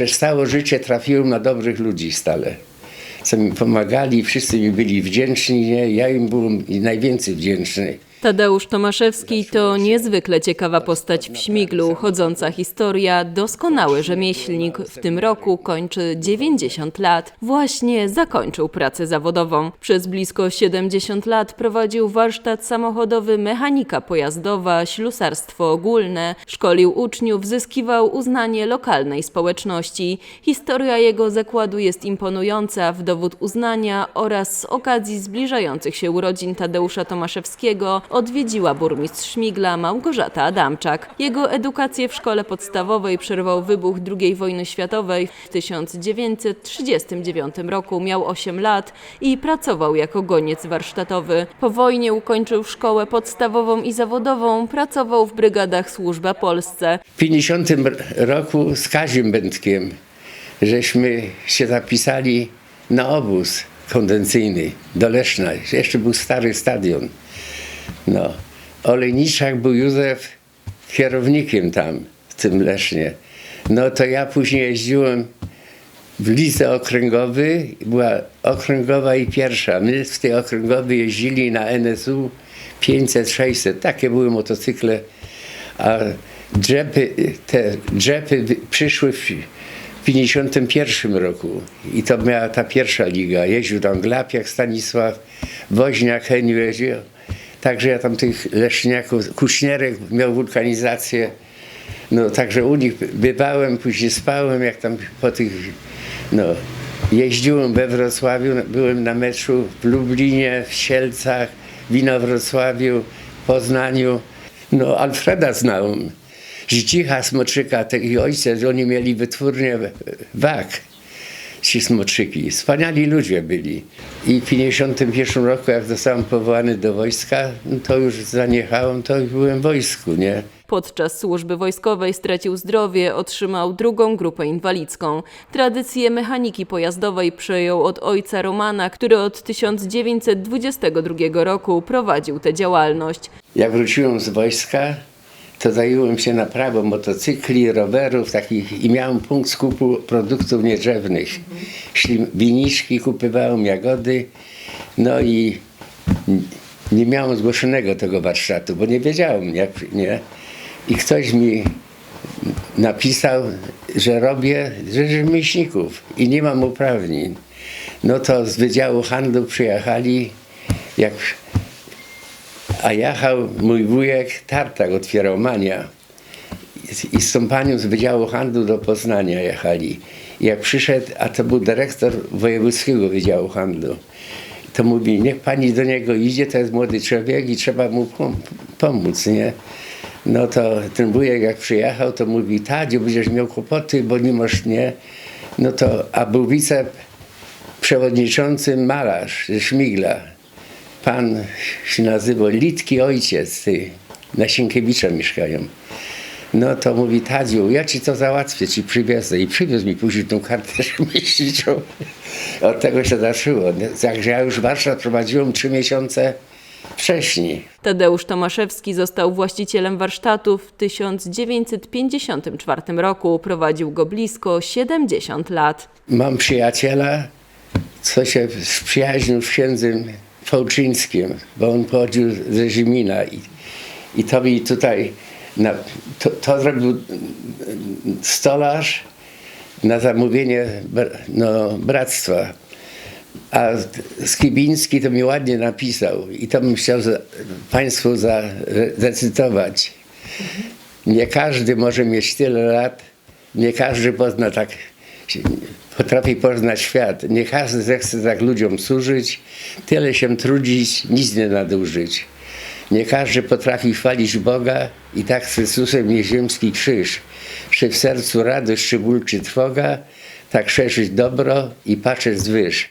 przez całe życie trafiłem na dobrych ludzi stale. Co mi pomagali, wszyscy mi byli wdzięczni, nie? ja im byłem najwięcej wdzięczny. Tadeusz Tomaszewski to niezwykle ciekawa postać w Śmiglu, chodząca historia, doskonały rzemieślnik. W tym roku kończy 90 lat. Właśnie zakończył pracę zawodową. Przez blisko 70 lat prowadził warsztat samochodowy mechanika pojazdowa, ślusarstwo ogólne, szkolił uczniów, zyskiwał uznanie lokalnej społeczności. Historia jego zakładu jest imponująca w dowód uznania oraz z okazji zbliżających się urodzin Tadeusza Tomaszewskiego odwiedziła burmistrz Śmigla Małgorzata Adamczak. Jego edukację w szkole podstawowej przerwał wybuch II wojny światowej. W 1939 roku miał 8 lat i pracował jako goniec warsztatowy. Po wojnie ukończył szkołę podstawową i zawodową, pracował w brygadach Służba Polsce. W 50 roku z Kaziem Będkiem żeśmy się zapisali na obóz kondencyjny do Leszna. Jeszcze był stary stadion. No. Olejniczak był Józef kierownikiem tam, w tym Lesznie. No to ja później jeździłem w lidze okręgowy, była okręgowa i pierwsza. My w tej okręgowej jeździli na NSU 500-600, takie były motocykle, a drzepy, te drzepy przyszły w 51 roku i to miała ta pierwsza liga. Jeździł tam Glapiak, Stanisław, Woźniak, jeździł. Także ja tam tych leszniaków, Kuśnierek miał wulkanizację. No także u nich bywałem, później spałem, jak tam po tych, no jeździłem we Wrocławiu, byłem na meczu w Lublinie, w Sielcach, w Inowrocławiu, Poznaniu. No Alfreda znałem, Zdzicha Smoczyka, taki ojciec, oni mieli wytwórnię wag, ci Smoczyki. Wspaniali ludzie byli. I w 51 roku, jak zostałem powołany do wojska, no to już zaniechałem, to już byłem w wojsku, nie? Podczas służby wojskowej stracił zdrowie, otrzymał drugą grupę inwalidzką. Tradycję mechaniki pojazdowej przejął od ojca Romana, który od 1922 roku prowadził tę działalność. Jak wróciłem z wojska, to zająłem się naprawą motocykli, rowerów takich i miałem punkt skupu produktów niedrzewnych. Szli winiczki, kupywałem jagody, no i nie miałem zgłoszonego tego warsztatu, bo nie wiedziałem, jak, nie? I ktoś mi napisał, że robię rzemieślników i nie mam uprawnień. No to z Wydziału Handlu przyjechali, jak a jechał mój wujek, tartak otwierał Mania. I- z tą panią z Wydziału Handlu do Poznania jechali. I jak przyszedł, a to był dyrektor Wojewódzkiego Wydziału Handlu, to mówi, niech pani do niego idzie, to jest młody człowiek i trzeba mu pom- pomóc, nie? No to ten wujek jak przyjechał, to mówi, Tadziu, będziesz miał kłopoty, bo nie masz, nie? No to, a był wiceprzewodniczący malarz ze Szmigla. Pan się nazywał Litki Ojciec, ty, na Sienkiewicza mieszkają. No to mówi, Tadziu, ja ci to załatwię, ci przywiozę. I przywiózł mi później tą kartę rzemieślniczą. Od tego się zaczęło. Także ja już warsztat prowadziłem trzy miesiące wcześniej. Tadeusz Tomaszewski został właścicielem warsztatu w 1954 roku. Prowadził go blisko 70 lat. Mam przyjaciela, co się przyjaźnił z księdzem Fałczyńskim, bo on pochodził ze Zimina i, i to mi tutaj, na, to, to zrobił stolarz na zamówienie no, bractwa. A Skibiński to mi ładnie napisał i to bym chciał za, Państwu zacytować. Nie każdy może mieć tyle lat, nie każdy pozna tak, potrafi poznać świat. Nie każdy zechce tak ludziom służyć, tyle się trudzić, nic nie nadużyć. Nie każdy potrafi chwalić Boga i tak z Chrystusem nieziemski krzyż. Czy w sercu radość, czy ból, czy trwoga, tak szerzyć dobro i patrzeć zwyż.